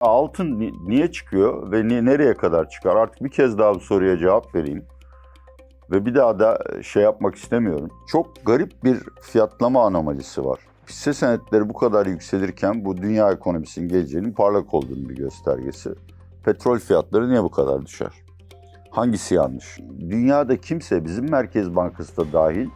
Altın ni- niye çıkıyor ve ni- nereye kadar çıkar? Artık bir kez daha bu soruya cevap vereyim. Ve bir daha da şey yapmak istemiyorum. Çok garip bir fiyatlama anomalisi var. Hisse senetleri bu kadar yükselirken bu dünya ekonomisinin geleceğinin parlak olduğunu bir göstergesi. Petrol fiyatları niye bu kadar düşer? Hangisi yanlış? Dünyada kimse bizim Merkez Bankası da dahil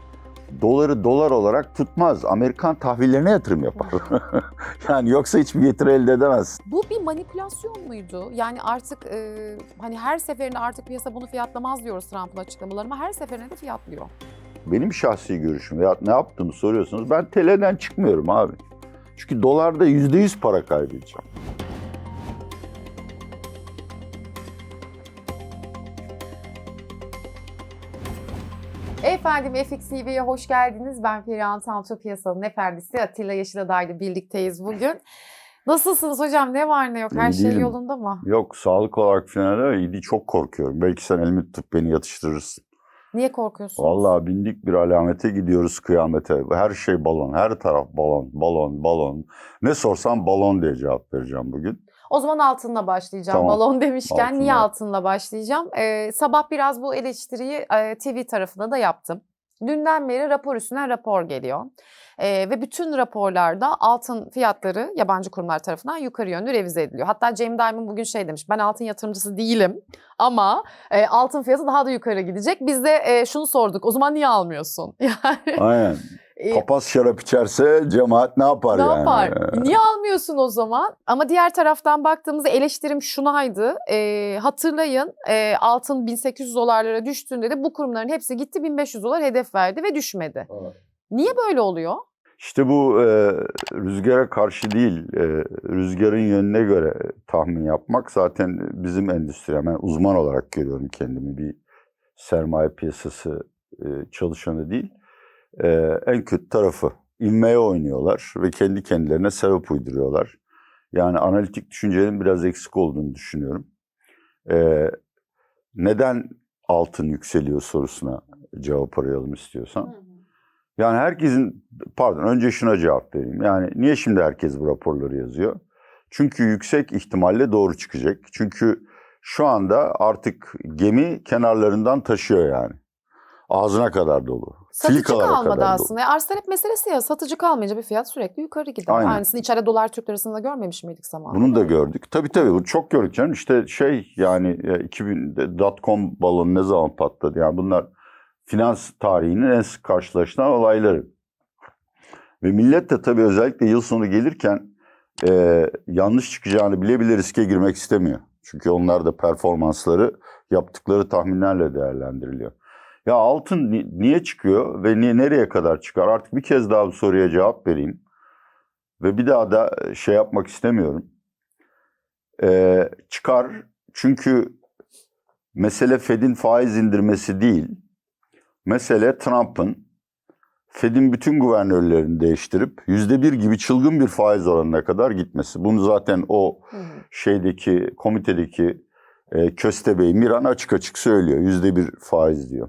doları dolar olarak tutmaz. Amerikan tahvillerine yatırım yapar. yani yoksa hiçbir getiri elde edemez. Bu bir manipülasyon muydu? Yani artık e, hani her seferinde artık piyasa bunu fiyatlamaz diyoruz Trump'ın açıklamaları ama her seferinde de fiyatlıyor. Benim şahsi görüşüm veya ne yaptığımı soruyorsunuz. Ben TL'den çıkmıyorum abi. Çünkü dolarda yüzde yüz para kaybedeceğim. Efendim FX TV'ye hoş geldiniz. Ben Perihan Tantu piyasanın efendisi Atilla Yeşiladay'la birlikteyiz bugün. Nasılsınız hocam? Ne var ne yok? Her İyi şey değilim. yolunda mı? Yok sağlık olarak falan iyi değil. Çok korkuyorum. Belki sen elimi tutup beni yatıştırırsın. Niye korkuyorsunuz? Vallahi bindik bir alamete gidiyoruz kıyamete. Her şey balon. Her taraf balon, balon, balon. Ne sorsam balon diye cevap vereceğim bugün. O zaman altınla başlayacağım. Tamam. Balon demişken niye Altınla. altınla başlayacağım? Ee, sabah biraz bu eleştiriyi e, TV tarafında da yaptım. Dünden beri rapor üstüne rapor geliyor. Ee, ve bütün raporlarda altın fiyatları yabancı kurumlar tarafından yukarı yönlü revize ediliyor. Hatta Cem Diamond bugün şey demiş, ben altın yatırımcısı değilim ama e, altın fiyatı daha da yukarı gidecek. Biz de e, şunu sorduk, o zaman niye almıyorsun? Yani Aynen. E, Papaz şarap içerse cemaat ne yapar ne yani? yapar? Niye almıyorsun o zaman? Ama diğer taraftan baktığımızda eleştirim şunaydı. E, hatırlayın e, altın 1800 dolarlara düştüğünde de bu kurumların hepsi gitti 1500 dolar hedef verdi ve düşmedi. Niye böyle oluyor? İşte bu e, rüzgara karşı değil, e, rüzgarın yönüne göre tahmin yapmak zaten bizim endüstri. Ben uzman olarak görüyorum kendimi bir sermaye piyasası e, çalışanı değil. E, en kötü tarafı inmeye oynuyorlar ve kendi kendilerine sebep uyduruyorlar. Yani analitik düşüncenin biraz eksik olduğunu düşünüyorum. E, neden altın yükseliyor sorusuna cevap arayalım istiyorsan. Yani herkesin, pardon önce şuna cevap vereyim. Yani niye şimdi herkes bu raporları yazıyor? Çünkü yüksek ihtimalle doğru çıkacak. Çünkü şu anda artık gemi kenarlarından taşıyor yani. Ağzına kadar dolu. Satıcı Filikalara kalmadı kadar dolu. aslında. Ya Arz talep meselesi ya satıcı kalmayınca bir fiyat sürekli yukarı gider. Aynen. Aynısını içeride dolar Türk lirasında görmemiş miydik zamanında? Bunu da gördük. Tabii tabii bu çok gördük canım. İşte şey yani e, 2000'de dot-com balonu ne zaman patladı? Yani bunlar finans tarihinin en sık karşılaşılan olayları. Ve millet de tabii özellikle yıl sonu gelirken e, yanlış çıkacağını bile bile riske girmek istemiyor. Çünkü onlar da performansları yaptıkları tahminlerle değerlendiriliyor. Ya altın ni- niye çıkıyor ve ni- nereye kadar çıkar? Artık bir kez daha bu soruya cevap vereyim. Ve bir daha da şey yapmak istemiyorum. Ee, çıkar çünkü mesele Fed'in faiz indirmesi değil. Mesele Trump'ın Fed'in bütün guvernörlerini değiştirip yüzde bir gibi çılgın bir faiz oranına kadar gitmesi. Bunu zaten o şeydeki komitedeki e, Köstebey Miran açık açık söylüyor. Yüzde bir faiz diyor.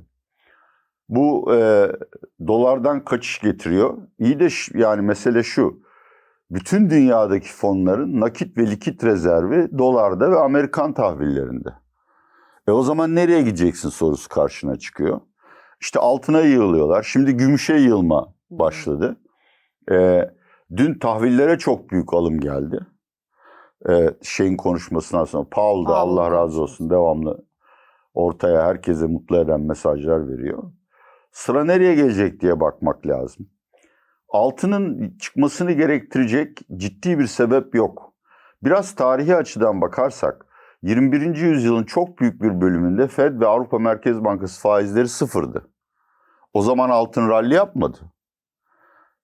Bu e, dolardan kaçış getiriyor. İyi de yani mesele şu. Bütün dünyadaki fonların nakit ve likit rezervi dolarda ve Amerikan tahvillerinde. E o zaman nereye gideceksin sorusu karşına çıkıyor. İşte altına yığılıyorlar. Şimdi gümüşe yığılma başladı. E, dün tahvillere çok büyük alım geldi. E, şeyin konuşmasından sonra Paul da Allah razı olsun devamlı ortaya herkese mutlu eden mesajlar veriyor. Sıra nereye gelecek diye bakmak lazım. Altının çıkmasını gerektirecek ciddi bir sebep yok. Biraz tarihi açıdan bakarsak 21. yüzyılın çok büyük bir bölümünde Fed ve Avrupa Merkez Bankası faizleri sıfırdı. O zaman altın rally yapmadı.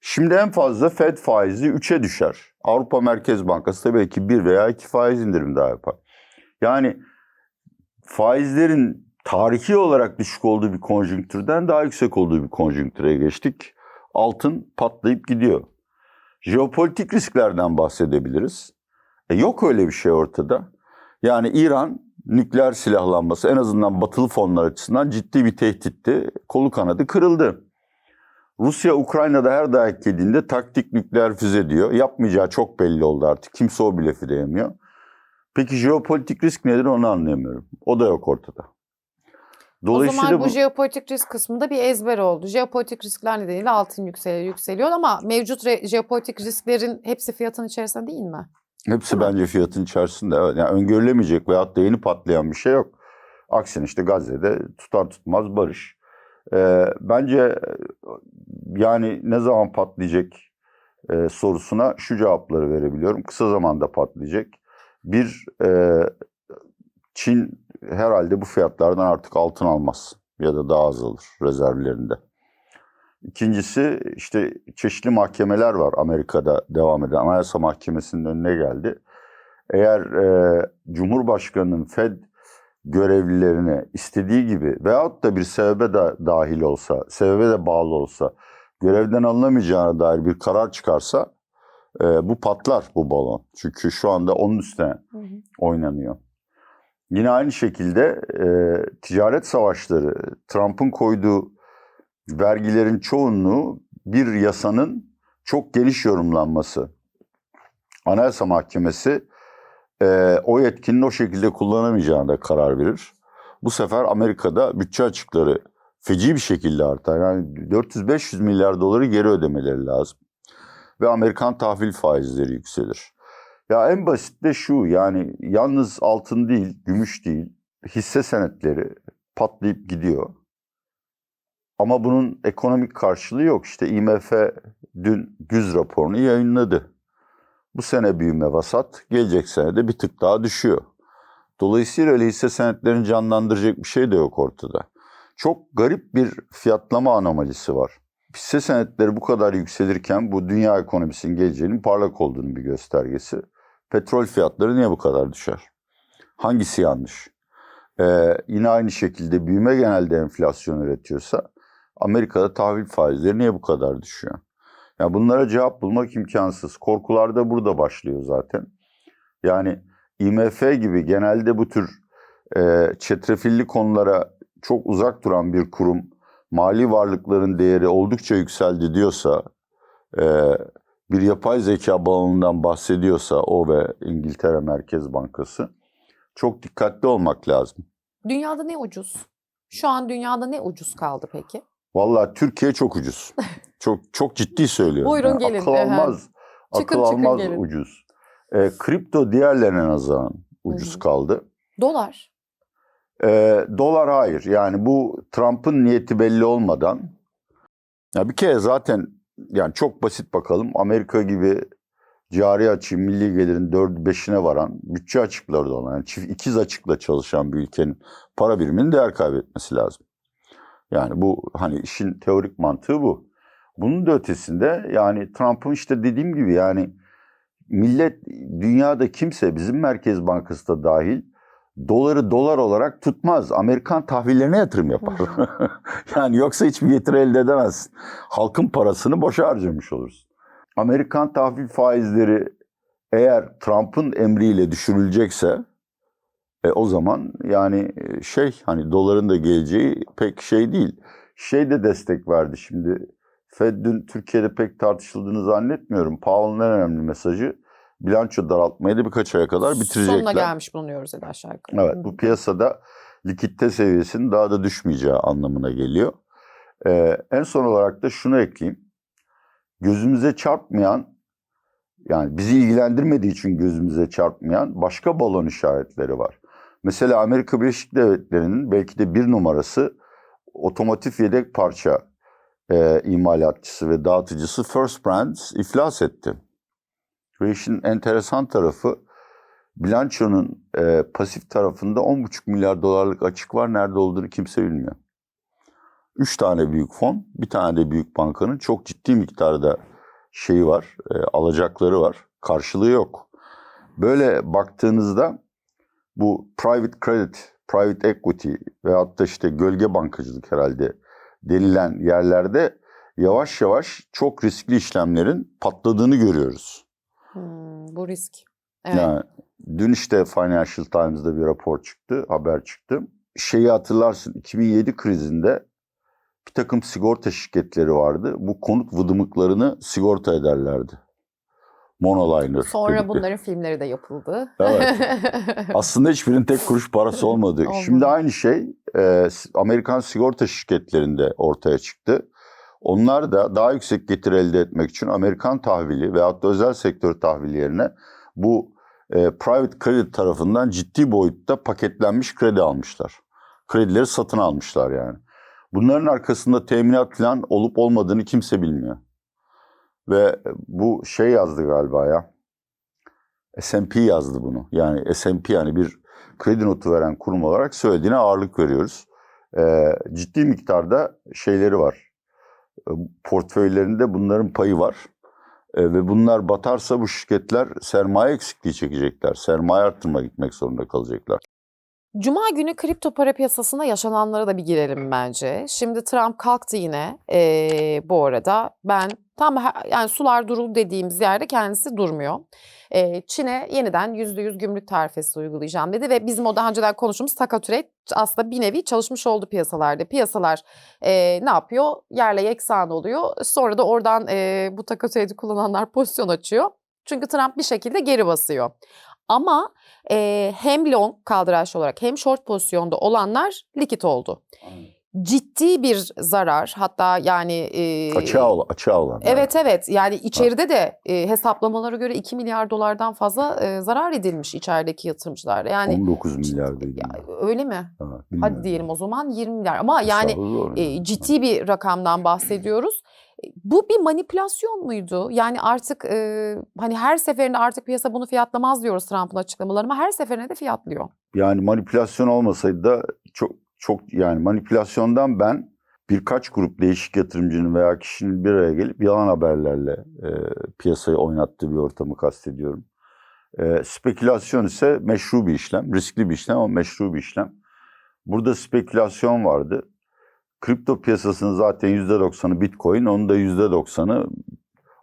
Şimdi en fazla Fed faizi 3'e düşer. Avrupa Merkez Bankası da belki 1 veya 2 faiz indirim daha yapar. Yani faizlerin tarihi olarak düşük olduğu bir konjonktürden daha yüksek olduğu bir konjonktüre geçtik. Altın patlayıp gidiyor. Jeopolitik risklerden bahsedebiliriz. E yok öyle bir şey ortada. Yani İran nükleer silahlanması en azından batılı fonlar açısından ciddi bir tehditti. Kolu kanadı kırıldı. Rusya Ukrayna'da her dayak yediğinde taktik nükleer füze diyor. Yapmayacağı çok belli oldu artık. Kimse o bile diyemiyor. Peki jeopolitik risk nedir onu anlayamıyorum. O da yok ortada. O zaman bu bu jeopolitik risk kısmında bir ezber oldu. Jeopolitik riskler nedeniyle altın yükseliyor, yükseliyor ama mevcut jeopolitik risklerin hepsi fiyatın içerisinde değil mi? hepsi Değil mi? bence fiyatın içerisinde. Yani öngörülemeyecek veyahut da yeni patlayan bir şey yok. Aksine işte Gazze'de tutar tutmaz barış. Ee, bence yani ne zaman patlayacak e, sorusuna şu cevapları verebiliyorum. Kısa zamanda patlayacak. Bir, e, Çin herhalde bu fiyatlardan artık altın almaz ya da daha az alır rezervlerinde. İkincisi işte çeşitli mahkemeler var Amerika'da devam eden. Anayasa Mahkemesi'nin önüne geldi. Eğer e, Cumhurbaşkanı'nın Fed görevlilerine istediği gibi veyahut da bir sebebe de dahil olsa, sebebe de bağlı olsa görevden alınamayacağına dair bir karar çıkarsa e, bu patlar bu balon. Çünkü şu anda onun üstüne oynanıyor. Yine aynı şekilde e, ticaret savaşları, Trump'ın koyduğu vergilerin çoğunluğu bir yasanın çok geniş yorumlanması. Anayasa Mahkemesi e, o yetkinin o şekilde kullanamayacağına karar verir. Bu sefer Amerika'da bütçe açıkları feci bir şekilde artar. Yani 400-500 milyar doları geri ödemeleri lazım. Ve Amerikan tahvil faizleri yükselir. Ya en basit de şu yani yalnız altın değil, gümüş değil, hisse senetleri patlayıp gidiyor. Ama bunun ekonomik karşılığı yok. İşte IMF dün güz raporunu yayınladı. Bu sene büyüme vasat, gelecek sene de bir tık daha düşüyor. Dolayısıyla öyle hisse senetlerini canlandıracak bir şey de yok ortada. Çok garip bir fiyatlama anomalisi var. Hisse senetleri bu kadar yükselirken bu dünya ekonomisinin geleceğinin parlak olduğunu bir göstergesi. Petrol fiyatları niye bu kadar düşer? Hangisi yanlış? Ee, yine aynı şekilde büyüme genelde enflasyon üretiyorsa Amerika'da tahvil faizleri niye bu kadar düşüyor? Yani bunlara cevap bulmak imkansız. Korkular da burada başlıyor zaten. Yani IMF gibi genelde bu tür e, çetrefilli konulara çok uzak duran bir kurum mali varlıkların değeri oldukça yükseldi diyorsa e, bir yapay zeka balonundan bahsediyorsa o ve İngiltere Merkez Bankası çok dikkatli olmak lazım. Dünyada ne ucuz? Şu an dünyada ne ucuz kaldı peki? Vallahi Türkiye çok ucuz. Çok çok ciddi söylüyorum. Buyurun gelin, Akıl almaz. Çıkın, akıl çıkın almaz gelin. ucuz. E, kripto diğerlerine nazaran ucuz Hı hı. kaldı. Dolar. E, dolar hayır. Yani bu Trump'ın niyeti belli olmadan ya bir kere zaten yani çok basit bakalım. Amerika gibi cari açığı milli gelirin 4-5'ine varan bütçe açıkları da olan yani çift ikiz açıkla çalışan bir ülkenin para biriminin değer kaybetmesi lazım. Yani bu hani işin teorik mantığı bu. Bunun da ötesinde yani Trump'ın işte dediğim gibi yani millet dünyada kimse bizim Merkez Bankası da dahil doları dolar olarak tutmaz. Amerikan tahvillerine yatırım yapar. yani yoksa hiçbir getiri elde edemezsin. Halkın parasını boşa harcamış olursun. Amerikan tahvil faizleri eğer Trump'ın emriyle düşürülecekse e, o zaman yani e, şey hani doların da geleceği pek şey değil. Şey de destek verdi şimdi. Fed dün Türkiye'de pek tartışıldığını zannetmiyorum. Powell'ın en önemli mesajı bilanço daraltmayı da birkaç aya kadar bitirecekler. Sonuna gelmiş bulunuyoruz dedi aşağı yukarı. Evet bu piyasada likitte seviyesinin daha da düşmeyeceği anlamına geliyor. Ee, en son olarak da şunu ekleyeyim. Gözümüze çarpmayan yani bizi ilgilendirmediği için gözümüze çarpmayan başka balon işaretleri var. Mesela Amerika Birleşik Devletleri'nin belki de bir numarası otomotiv yedek parça e, imalatçısı ve dağıtıcısı First Brands iflas etti. Ve işin enteresan tarafı bilançonun e, pasif tarafında 10,5 milyar dolarlık açık var. Nerede olduğunu kimse bilmiyor. Üç tane büyük fon, bir tane de büyük bankanın çok ciddi miktarda şeyi var, e, alacakları var. Karşılığı yok. Böyle baktığınızda bu private credit, private equity veyahut da işte gölge bankacılık herhalde denilen yerlerde yavaş yavaş çok riskli işlemlerin patladığını görüyoruz. Bu risk. Evet. Yani dün işte Financial Times'da bir rapor çıktı, haber çıktı. Şeyi hatırlarsın 2007 krizinde bir takım sigorta şirketleri vardı. Bu konut vıdımıklarını sigorta ederlerdi. Monoliner Sonra dedikleri. bunların filmleri de yapıldı. Evet. Aslında hiçbirinin tek kuruş parası olmadı. Olmadı. Şimdi aynı şey e, Amerikan sigorta şirketlerinde ortaya çıktı. Onlar da daha yüksek getiri elde etmek için Amerikan tahvili veyahut da özel sektör tahvili yerine bu e, private credit tarafından ciddi boyutta paketlenmiş kredi almışlar. Kredileri satın almışlar yani. Bunların arkasında teminat falan olup olmadığını kimse bilmiyor. Ve bu şey yazdı galiba ya. S&P yazdı bunu. Yani S&P yani bir kredi notu veren kurum olarak söylediğine ağırlık veriyoruz. Ee, ciddi miktarda şeyleri var. Ee, Portföylerinde bunların payı var. Ee, ve bunlar batarsa bu şirketler sermaye eksikliği çekecekler. Sermaye arttırma gitmek zorunda kalacaklar. Cuma günü kripto para piyasasında yaşananlara da bir girelim bence. Şimdi Trump kalktı yine eee, bu arada. Ben tam yani sular durul dediğimiz yerde kendisi durmuyor. Eee, Çin'e yeniden %100 gümrük tarifesi uygulayacağım dedi ve bizim o daha önceden konuştuğumuz takas trade aslında bir nevi çalışmış oldu piyasalarda. Piyasalar eee, ne yapıyor? Yerle yeksan oluyor. Sonra da oradan eee, bu takas trade'i kullananlar pozisyon açıyor. Çünkü Trump bir şekilde geri basıyor. Ama eee, hem long kaldıraç olarak hem short pozisyonda olanlar likit oldu. Ciddi bir zarar hatta yani... eee, Açığa, ol- açığa olan. Evet evet yani içeride de e, hesaplamalara göre 2 milyar dolardan fazla e, zarar edilmiş içerideki yatırımcılar. Yani 19 milyar ya, ben. öyle mi? Ha, Hadi diyelim o zaman 20 milyar ama yani Hesabı zor e, yani. ciddi bir rakamdan bahsediyoruz. Bu bir manipülasyon muydu? Yani artık e, hani her seferinde artık piyasa bunu fiyatlamaz diyoruz Trump'ın açıklamaları ama her seferinde de fiyatlıyor. Yani manipülasyon olmasaydı da çok çok yani manipülasyondan ben birkaç grup değişik yatırımcının veya kişinin bir araya gelip yalan haberlerle e, piyasayı oynattığı bir ortamı kastediyorum. E, spekülasyon ise meşru bir işlem, riskli bir işlem ama meşru bir işlem. Burada spekülasyon vardı. Kripto piyasasının zaten %90'ı Bitcoin, onun da %90'ı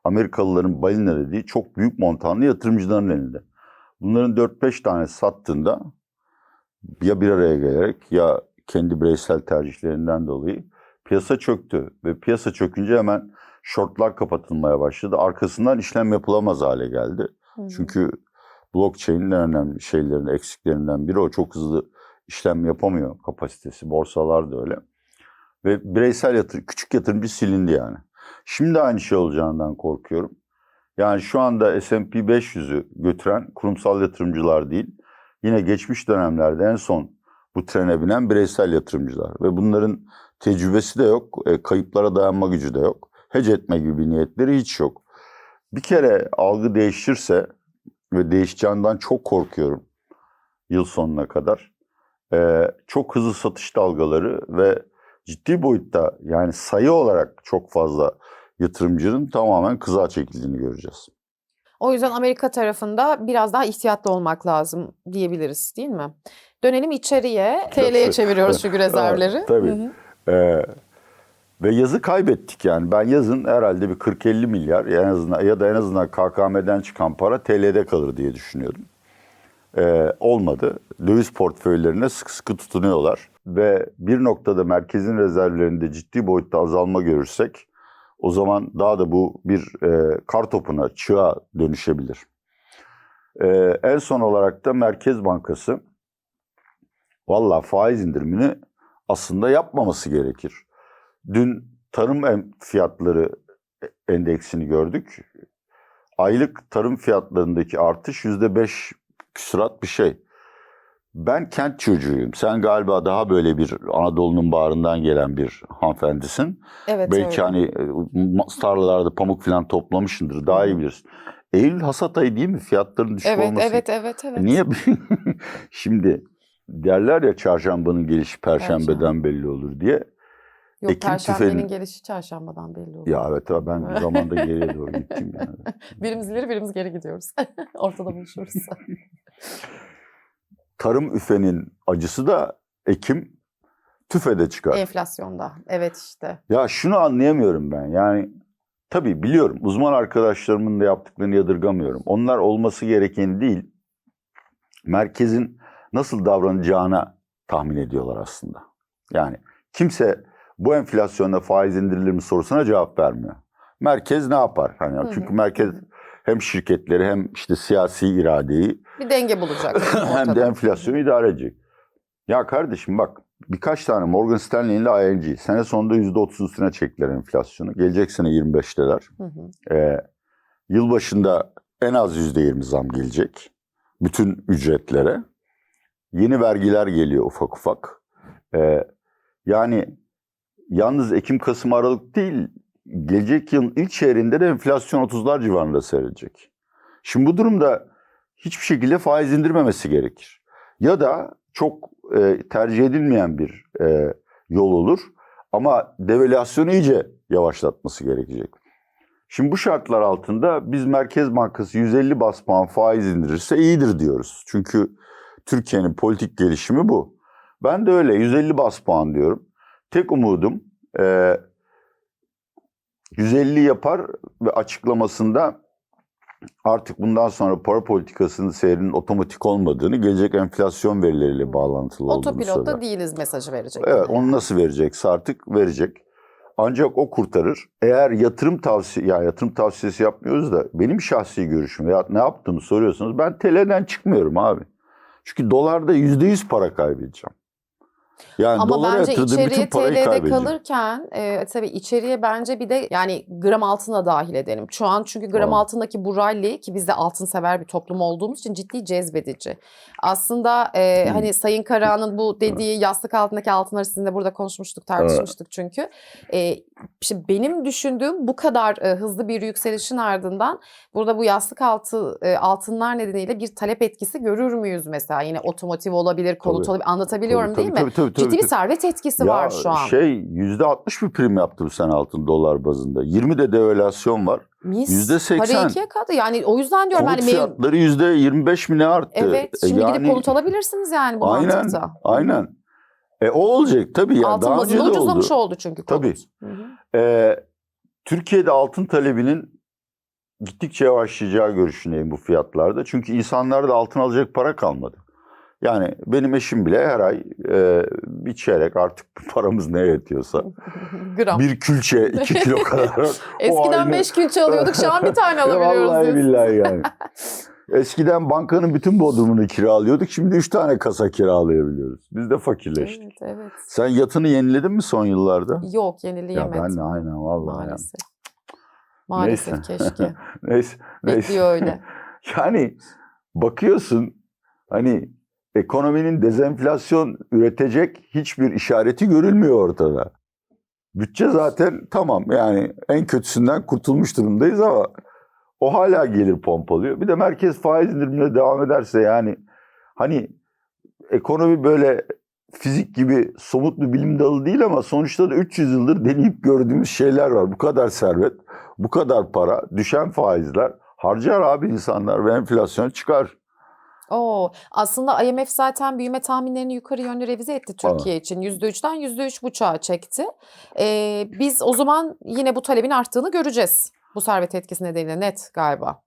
Amerikalıların balina dediği çok büyük montanlı yatırımcıların elinde. Bunların 4-5 tanesi sattığında ya bir araya gelerek ya kendi bireysel tercihlerinden dolayı piyasa çöktü. Ve piyasa çökünce hemen shortlar kapatılmaya başladı. Arkasından işlem yapılamaz hale geldi. Çünkü blockchain'in en önemli şeylerinden, eksiklerinden biri o. Çok hızlı işlem yapamıyor kapasitesi. Borsalar da öyle. Ve bireysel yatır, küçük yatırımcı silindi yani. Şimdi aynı şey olacağından korkuyorum. Yani şu anda S&P 500'ü götüren kurumsal yatırımcılar değil, yine geçmiş dönemlerde en son bu trene binen bireysel yatırımcılar. Ve bunların tecrübesi de yok, e, kayıplara dayanma gücü de yok. Hece etme gibi bir niyetleri hiç yok. Bir kere algı değişirse ve değişeceğinden çok korkuyorum yıl sonuna kadar. e, çok hızlı satış dalgaları ve ciddi boyutta yani sayı olarak çok fazla yatırımcının tamamen kıza çekildiğini göreceğiz. O yüzden Amerika tarafında biraz daha ihtiyatlı olmak lazım diyebiliriz değil mi? Dönelim içeriye. TL'ye çeviriyoruz çünkü rezervleri. tabii. Hı hı. Ee, ve yazı kaybettik yani. Ben yazın herhalde bir 40-50 milyar en azından ya da en azından KKM'den çıkan para TL'de kalır diye düşünüyordum. Ee, olmadı. Döviz portföylerine sıkı sıkı tutunuyorlar. Ve bir noktada merkezin rezervlerinde ciddi boyutta azalma görürsek o zaman daha da bu bir e, kar topuna, çığa dönüşebilir. Ee, en son olarak da Merkez Bankası valla faiz indirimini aslında yapmaması gerekir. Dün tarım fiyatları endeksini gördük. Aylık tarım fiyatlarındaki artış yüzde beş küsurat bir şey. Ben kent çocuğuyum. Sen galiba daha böyle bir Anadolu'nun bağrından gelen bir hanımefendisin. Evet Belki öyle. hani e, tarlalarda pamuk falan toplamışsındır. Daha iyi bilirsin. Eylül hasat ayı değil mi? Fiyatların düşük Evet, olması. evet, evet, evet. Niye? Şimdi derler ya çarşambanın gelişi perşembeden Perşembe. belli olur diye. Yok, Ekim Perşembenin tüfeğinin- gelişi çarşambadan belli oluyor. Ya evet ben zamanda geriye doğru gittim yani. Birimiz ileri, birimiz geri gidiyoruz. Ortada buluşuyoruz. Tarım üfenin acısı da Ekim tüfede çıkar. Enflasyonda. Evet işte. Ya şunu anlayamıyorum ben. Yani tabii biliyorum uzman arkadaşlarımın da yaptıklarını yadırgamıyorum. Onlar olması gereken değil. Merkezin nasıl davranacağına tahmin ediyorlar aslında. Yani kimse bu enflasyonda faiz indirilir mi sorusuna cevap vermiyor. Merkez ne yapar? Hani Hı hı, çünkü merkez hem şirketleri hem işte siyasi iradeyi Bir denge bulacak. hem de enflasyonu idare edecek. Ya kardeşim bak birkaç tane Morgan Stanley ile ING sene sonunda %30 üstüne çektiler enflasyonu. Gelecek sene 25'teler. Hı hı. Ee, yılbaşında en az %20 zam gelecek. Bütün ücretlere. Yeni vergiler geliyor ufak ufak. Ee, yani yalnız Ekim, Kasım, Aralık değil, gelecek yılın ilk çeyreğinde de enflasyon 30'lar civarında seyredecek. Şimdi bu durumda hiçbir şekilde faiz indirmemesi gerekir. Ya da çok e, tercih edilmeyen bir e, yol olur ama devalüasyonu iyice yavaşlatması gerekecek. Şimdi bu şartlar altında biz Merkez Bankası 150 bas puan faiz indirirse iyidir diyoruz. Çünkü Türkiye'nin politik gelişimi bu. Ben de öyle 150 bas puan diyorum. Tek umudum e, 150 yapar ve açıklamasında artık bundan sonra para politikasının seyrinin otomatik olmadığını, gelecek enflasyon verileriyle bağlantılı olduğunu Otopilotta söyler. değiliz mesajı verecek. Evet, onu nasıl verecekse artık verecek. Ancak o kurtarır. Eğer yatırım tavsiye, ya yatırım tavsiyesi yapmıyoruz da benim şahsi görüşüm ya ne yaptığımı soruyorsanız ben TL'den çıkmıyorum abi. Çünkü dolarda yüzde yüz para kaybedeceğim. Yani Ama dolara bence yatırdığım bütün içeriye parayı TL'de kalırken e, tabii içeriye bence bir de yani gram altına dahil edelim. Şu an çünkü gram Tamam. altındaki bu rally ki biz de altın sever bir toplum olduğumuz için ciddi cezbedici. Aslında e, hani Sayın Karahan'ın bu dediği yastık altındaki altınları sizinle burada konuşmuştuk, tartışmıştık çünkü. E, işte benim düşündüğüm bu kadar e, hızlı bir yükselişin ardından burada bu yastık altı e, altınlar nedeniyle bir talep etkisi görür müyüz mesela? Yine otomotiv olabilir, konut Tabii. olabilir. Anlatabiliyorum Tabii, değil tabii, mi? tabii, tabii, Ciddi bir tabii. servet etkisi Ya var şu an. Şey yüzde 60 bir prim yaptı bu sene altın dolar bazında. 20 de devalüasyon var. Mis. yüzde seksen. Para ikiye katı. Yani o yüzden diyorum Konut hani mevcut. fiyatları yüzde 25 mi ne arttı? Evet. E, Şimdi gidip yani- konut alabilirsiniz yani bu Aynen, mantıkta. aynen. E o olacak tabii ya. Altın daha bazında oldu. ucuzlamış oldu çünkü konut. Tabii. Hı hı. E, Türkiye'de altın talebinin gittikçe yavaşlayacağı görüşündeyim bu fiyatlarda. Çünkü insanlarda altın alacak para kalmadı. Yani benim eşim bile her ay e, bir çeyrek artık paramız ne yetiyorsa. Gram. bir külçe iki kilo kadar. Eskiden aynı. 5 külçe alıyorduk şu an bir tane alabiliyoruz. Vallahi diyorsunuz. billahi yani. Eskiden bankanın bütün bodrumunu kiralıyorduk. Şimdi üç tane kasa kiralayabiliyoruz. Biz de fakirleştik. Evet, evet. Sen yatını yeniledin mi son yıllarda? Yok Ya yenileyemedim. ben de aynen vallahi. yani. Maalesef. Maalesef keşke. Neyse. neyse. Bekliyor öyle. Yani bakıyorsun hani ekonominin dezenflasyon üretecek hiçbir işareti görülmüyor ortada. Bütçe zaten tamam yani en kötüsünden kurtulmuş durumdayız ama o hala gelir pompalıyor. Bir de merkez faiz indirimine devam ederse yani hani ekonomi böyle fizik gibi somut bir bilim dalı değil ama sonuçta da 300 yıldır deneyip gördüğümüz şeyler var. Bu kadar servet, bu kadar para, düşen faizler harcar abi insanlar ve enflasyon çıkar. Oo, aslında IMF zaten büyüme tahminlerini yukarı yönlü revize etti Türkiye için. %3'ten %3,5'a çekti. Ee, biz o zaman yine bu talebin arttığını göreceğiz. Bu servet etkisi nedeniyle net galiba.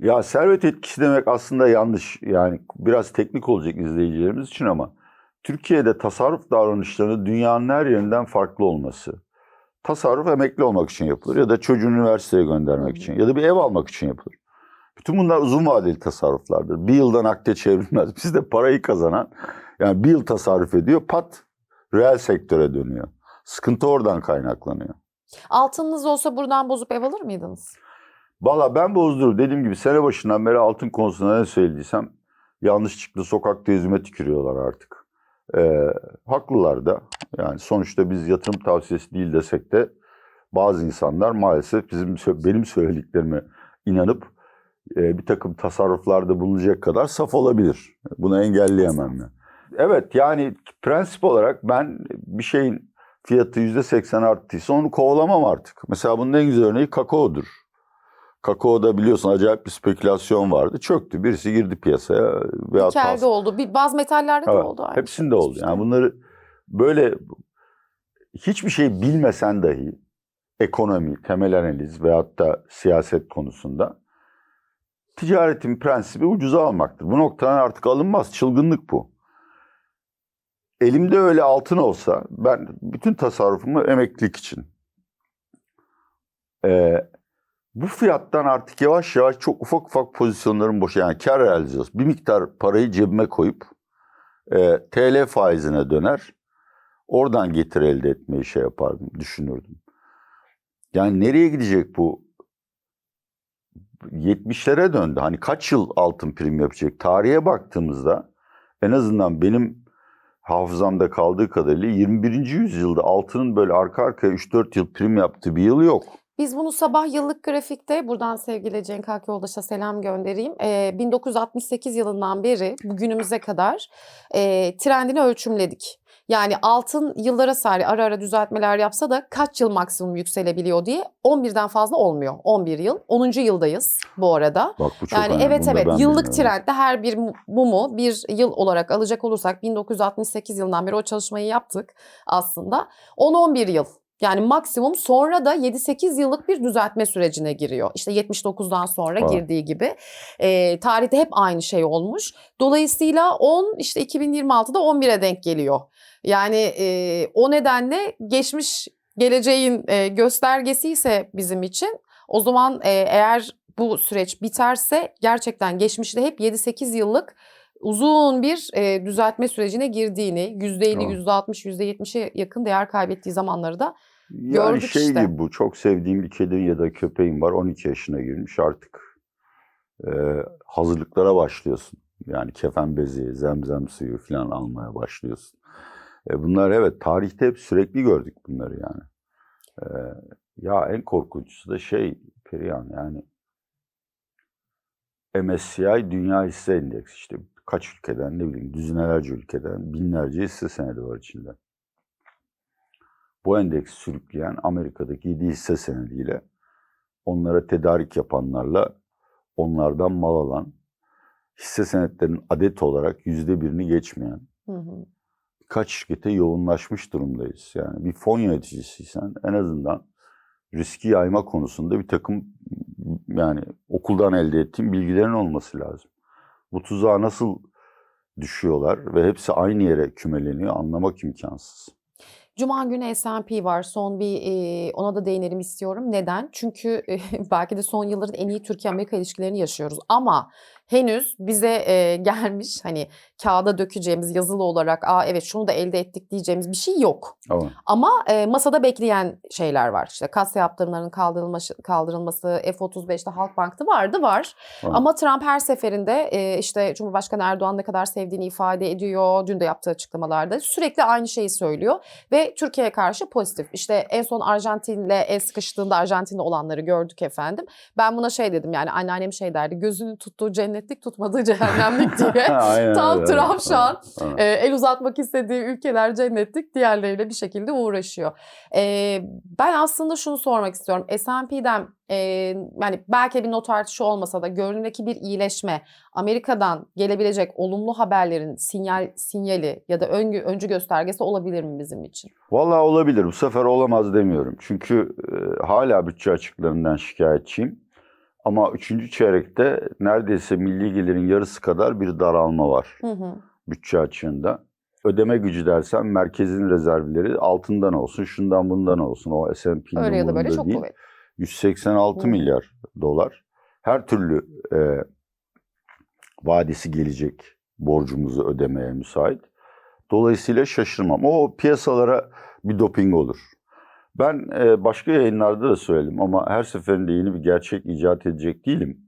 Ya servet etkisi demek aslında yanlış. Yani biraz teknik olacak izleyicilerimiz için ama Türkiye'de tasarruf davranışlarının dünyanın her yerinden farklı olması. Tasarruf emekli olmak için yapılır ya da çocuğunu üniversiteye göndermek için ya da bir ev almak için yapılır. Bütün bunlar uzun vadeli tasarruflardır. Bir yıldan akte çevrilmez. Bizde parayı kazanan yani bir yıl tasarruf ediyor pat reel sektöre dönüyor. Sıkıntı oradan kaynaklanıyor. Altınınız olsa buradan bozup ev alır mıydınız? Valla ben bozdurum. Dediğim gibi sene başından beri altın konusunda ne söylediysem yanlış çıktı. Sokakta yüzüme tükürüyorlar artık. Ee, haklılar da. Yani sonuçta biz yatırım tavsiyesi değil desek de bazı insanlar maalesef bizim benim söylediklerime inanıp bir takım tasarruflarda bulunacak kadar saf olabilir. Bunu engelleyemem ben. Evet yani prensip olarak ben bir şeyin fiyatı %80 arttıysa onu kovalamam artık. Mesela bunun en güzel örneği kakaodur. Kakaoda biliyorsun acayip bir spekülasyon vardı. Çöktü. Birisi girdi piyasaya. Veyahut elde hasta- oldu. Bir, bazı metallerde de Evet, oldu. aynı Hepsinde şey. oldu. Yani bunları böyle hiçbir şey bilmesen dahi ekonomi, temel analiz veyahut da siyaset konusunda ticaretin prensibi ucuza almaktır. Bu noktadan artık alınmaz. Çılgınlık bu. Elimde öyle altın olsa ben bütün tasarrufumu emeklilik için. Ee, Bu fiyattan artık yavaş yavaş çok ufak ufak pozisyonların boşa yani kar edeceğiz. Bir miktar parayı cebime koyup e, TL faizine döner. Oradan getir elde etmeyi şey yapardım, düşünürdüm. Yani nereye gidecek bu? 70'lere döndü. Hani kaç yıl altın prim yapacak? Tarihe baktığımızda en azından benim hafızamda kaldığı kadarıyla 21. yüzyılda altının böyle arka arkaya 3-4 yıl prim yaptığı bir yıl yok. Biz bunu sabah yıllık grafikte buradan sevgili Cenk Hak Yoldaş'a selam göndereyim. Ee, 1968 yılından beri bugünümüze kadar e, trendini ölçümledik. Yani altın yıllara sari ara ara düzeltmeler yapsa da kaç yıl maksimum yükselebiliyor diye 11'den fazla olmuyor. 11 yıl. 10. yıldayız bu arada. Bak bu çok Yani önemli. evet Bunu evet yıllık bilmiyorum. trendde her bir mu- mumu bir yıl olarak alacak olursak 1968 yılından beri o çalışmayı yaptık aslında. 10-11 yıl yani maksimum sonra da 7-8 yıllık bir düzeltme sürecine giriyor. İşte 79'dan sonra girdiği gibi. Ee, tarihte hep aynı şey olmuş. Dolayısıyla 10 işte 2026'da 11'e denk geliyor. Yani e, o nedenle geçmiş geleceğin e, göstergesi ise bizim için o zaman e, eğer bu süreç biterse gerçekten geçmişte hep 7-8 yıllık uzun bir e, düzeltme sürecine girdiğini, %50, Tamam. %60, %70'e yakın değer kaybettiği zamanları da Yani Gördük şey işte. gibi bu. Çok sevdiğim bir kedim ya da köpeğim var. 12 yaşına girmiş artık. e, hazırlıklara başlıyorsun. Yani kefen bezi, zemzem suyu falan almaya başlıyorsun. E, bunlar evet tarihte hep sürekli gördük bunları yani. E, ya en korkunçlusu da şey Perihan yani MSCI Dünya Hisse Endeksi işte kaç ülkeden ne bileyim düzinelerce ülkeden binlerce hisse senedi var içinde. Bu endeksi sürükleyen Amerika'daki 7 hisse senediyle onlara tedarik yapanlarla onlardan mal alan hisse senetlerinin adet olarak yüzde birini geçmeyen hı hı, birkaç şirkete yoğunlaşmış durumdayız. Yani bir fon yöneticisiysen en azından riski yayma konusunda bir takım yani okuldan elde ettiğin bilgilerin olması lazım. Bu tuzağa nasıl düşüyorlar ve hepsi aynı yere kümeleniyor anlamak imkansız. Cuma günü S&P var. Son bir e, ona da değinelim istiyorum. Neden? Çünkü e, belki de son yılların en iyi Türkiye-Amerika ilişkilerini yaşıyoruz. Ama henüz bize e, gelmiş hani kağıda dökeceğimiz yazılı olarak aa evet şunu da elde ettik diyeceğimiz bir şey yok. Ama Ama e, masada bekleyen şeyler var. İşte kasa yaptırımlarının kaldırılması, kaldırılması F-35'te Halkbank'ta vardı var. Var. Ama Trump her seferinde e, işte Cumhurbaşkanı Erdoğan ne kadar sevdiğini ifade ediyor. Dün de yaptığı açıklamalarda sürekli aynı şeyi söylüyor. Ve Türkiye'ye karşı pozitif. İşte en son Arjantin'le el sıkıştığında Arjantin'de olanları gördük efendim. Ben buna şey dedim yani anneannem şey derdi gözünü tuttuğu cennetlik tutmadığı cehennemlik diye. Tam Trump şu an e, el uzatmak istediği ülkeler cennetlik diğerleriyle bir şekilde uğraşıyor. E, ben aslında şunu sormak istiyorum. S&P'den e, yani belki bir not artışı olmasa da görünümdeki bir iyileşme Amerika'dan gelebilecek olumlu haberlerin sinyal sinyali ya da öngü, öncü göstergesi olabilir mi bizim için? Vallahi olabilir. Bu sefer olamaz demiyorum. Çünkü e, hala bütçe açıklarından şikayetçiyim. Ama üçüncü çeyrekte neredeyse milli gelirin yarısı kadar bir daralma var Hı hı. bütçe açığında. Ödeme gücü dersen merkezin rezervleri altından olsun, şundan bundan olsun. O S&P'nin Öyle ya da böyle umurunda çok değil. kuvvetli. 186 Hı. milyar dolar. Her türlü e, vadesi gelecek borcumuzu ödemeye müsait. Dolayısıyla şaşırmam. O piyasalara bir doping olur. Ben e, başka yayınlarda da söyledim ama her seferinde yeni bir gerçek icat edecek değilim.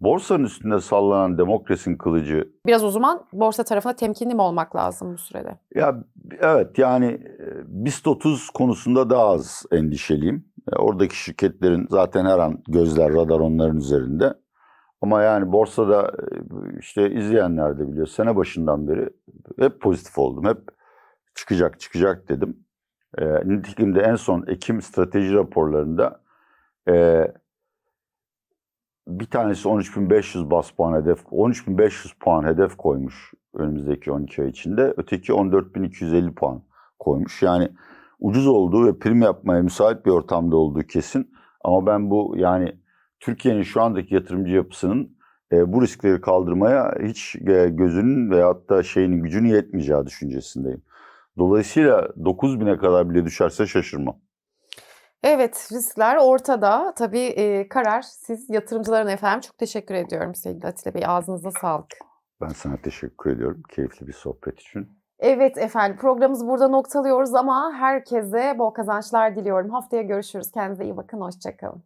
Borsanın üstünde sallanan demokrasinin kılıcı Biraz o zaman borsa tarafına temkinli mi olmak lazım bu sürede? Ya evet yani e, BIST 30 konusunda daha az endişeliyim. E, Oradaki şirketlerin zaten her an gözler radar onların üzerinde. Ama yani borsada işte izleyenler de biliyor sene başından beri hep pozitif oldum. Hep çıkacak çıkacak dedim. E, nitekim de en son Ekim strateji raporlarında e, bir tanesi 13.500 bas puan hedef, 13.500 puan hedef koymuş önümüzdeki 12 ay içinde. Öteki 14.250 puan koymuş. Yani ucuz olduğu ve prim yapmaya müsait bir ortamda olduğu kesin. Ama ben bu yani Türkiye'nin şu andaki yatırımcı yapısının e, bu riskleri kaldırmaya hiç e, gözünün veyahut da şeyinin gücünün yetmeyeceği düşüncesindeyim. Dolayısıyla 9000'e kadar bile düşerse şaşırmam. Evet, riskler ortada. Tabii e, karar siz yatırımcıların efendim. Çok teşekkür ediyorum sevgili Atilla Bey. Ağzınıza sağlık. Ben sana teşekkür ediyorum keyifli bir sohbet için. Evet efendim programımızı burada noktalıyoruz ama herkese bol kazançlar diliyorum. Haftaya görüşürüz. Kendinize iyi bakın. Hoşçakalın.